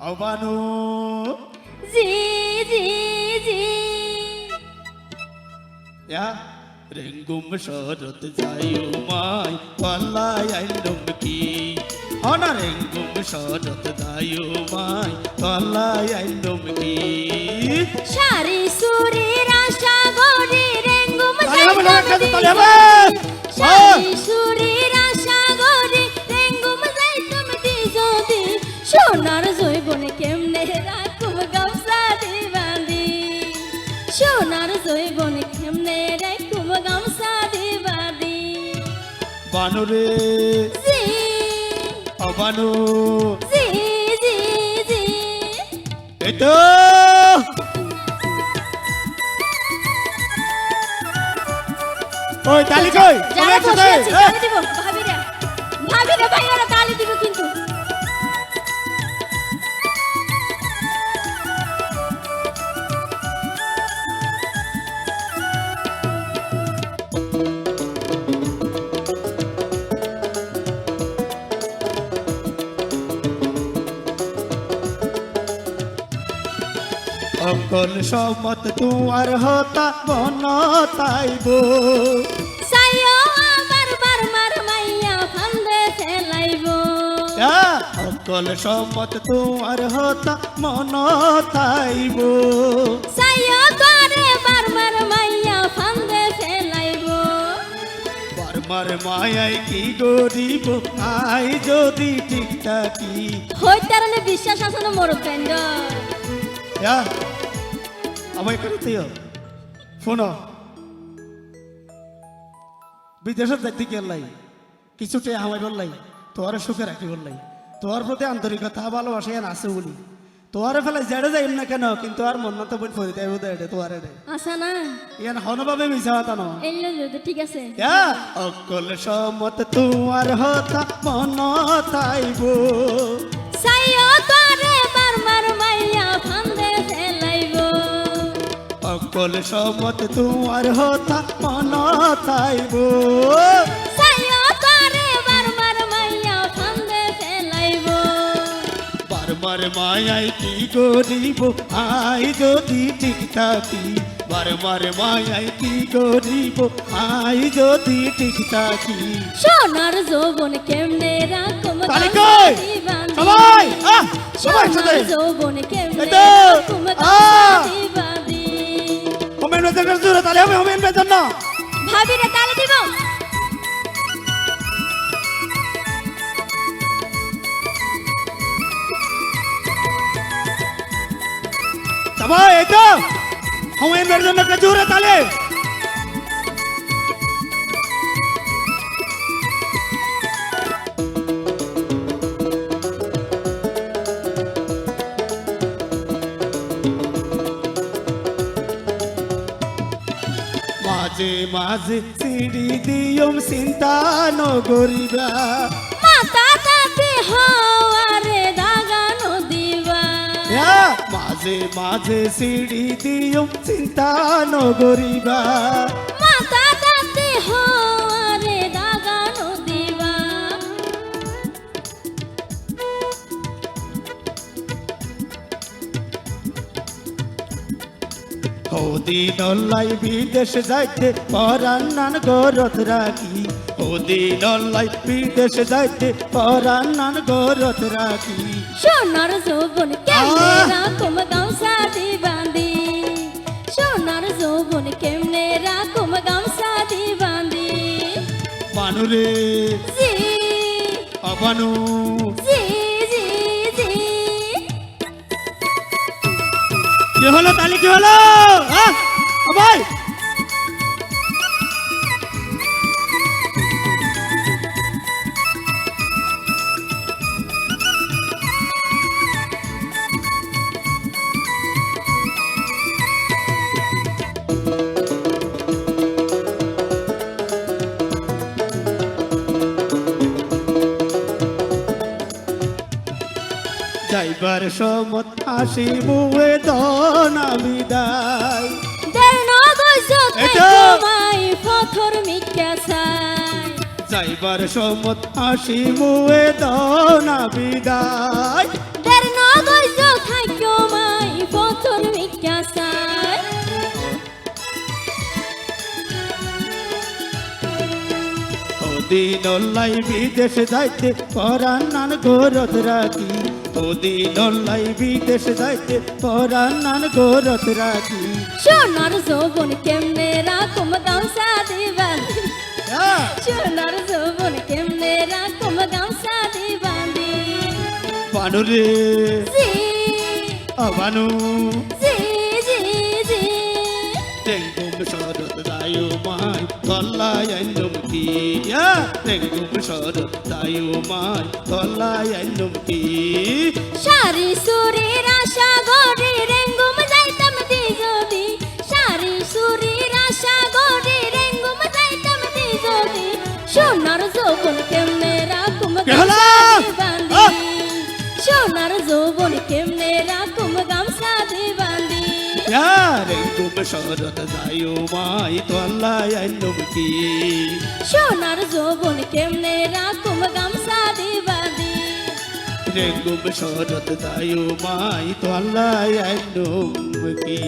অবানু জি জি জি। ইয়া রেঙ্গুম শরত যাইও মাই পাল্লাই আইলম কি? হনা রেঙ্গুম শরত যাইও মাই পাল্লাই আইলম কি? সারি সুরি রাশা গরি রেঙ্গুম তালে হবে তালে। সারি সুরি বানুরে রে। অবানু। জি জি জি। এই তো। ওই তালি কই? ভাবি রে ভাবিরা ভাবিরা ভাইয়ারা তালি দিব অকল সমত তোমার হতা মন তাইব আমার অকল সমত তোমার হতা মন তাইব বারবার মায়াই কি গরিব আই যদি ঠিকঠাকি হইতারনে বিশ্বাস আছে না মোর ফ্রেন্ড আমায় করে দিও। শোনো। বিদেশে যাইতে গেলাই কিছুতে আমায় বললাই তোমার সুখে রাখি বললাই তোমার প্রতি আন্তরিকতা ভালোবাসা এন আছে বলি। তোমার ফেলে জেড়ে যাইম না কেন কিন্তু আর মন তো বই ফরি দেব দে এটা তোমার এটা আছে না। ইয়ান হনভাবে মিশা হতা ন এলে যদি ঠিক আছে। অকল সমত তোমার হতা মন তাইব সাইও! অকল সমত তোমার হতা মন ফান্দে ফেলাইব বারবার মায়াই কি গরিব আই যদি ঠিক থাকি। বারবার মায়াই কি গরিব আই যদি ঠিক থাকি। সোনার যৌবন কেমনে রাখম? সবাই! সবাই যৌবন কেমনে রাখম আহ! হোমেন বেতন জোরে তাহলে হবে হোমেন বেতন না ভাবিরে তালে দিব। সবাই এই হোমেন বেতন না জোরে তাহলে মাঝে মাঝে সিঁড়ি দিয়ম চিন্তা নগরিবা মাতা তাতে হওয়ারে দাগানো দিবা। মাঝে মাঝে সিঁড়ি দিয়ম চিন্তা নগরিবা হৌদি নল্লাই বিদেশ যাইতে পরান নান গরত রাখি। হৌদি নল্লাই বিদেশ যাইতে পরান নান গরত রাখি। সোনার যৌবন কেমনে! রাখম গামছা দি বাঁধি সোনার যৌবন কেমনে রাখম গামছা দি বাঁধি মানুরে জি। অবানু কি হলো তালি কি হলো? হ্যাঁ? ভাই যাইবার সমত আসি মুয়ে দনা বিদায় যাইবার সমত আসি মুয়ে দনা বিদায় দিন লাই বিদেশ যাইতে পরান নান গোরত রাখি। তোদিন অল্লাই বিদেশ যাইতে পরাণ নান গোরত রাখি। সোনার যৌবন কেমনে রাখুম গামছা দিবান্দি সোনার যৌবন কেমনে রাখুম গামছা দিবান্দি বানুরে জি। অবানু তেঙ্গুম শরৎ দায়ু মাই। তল্লাই আইনুম কি? সারি সুরের আশা গরে রেঙ্গুম যাইতাম দি যদি সারি সুরের আশা গরে রেঙ্গুম যাইতাম দি যদি সোনার যৌবন কেমনে রাখুম সোনার যৌবন কেমনে রাখুম তেঙ্গুম শরৎ দায়ু মাই তল্লাই আইনুম কি সোনার যৌবন কেমনে রাখুম গামছা বান্ধি তেঙ্গুম শরৎ দায়ু মাই তল্লাই আইনুম কি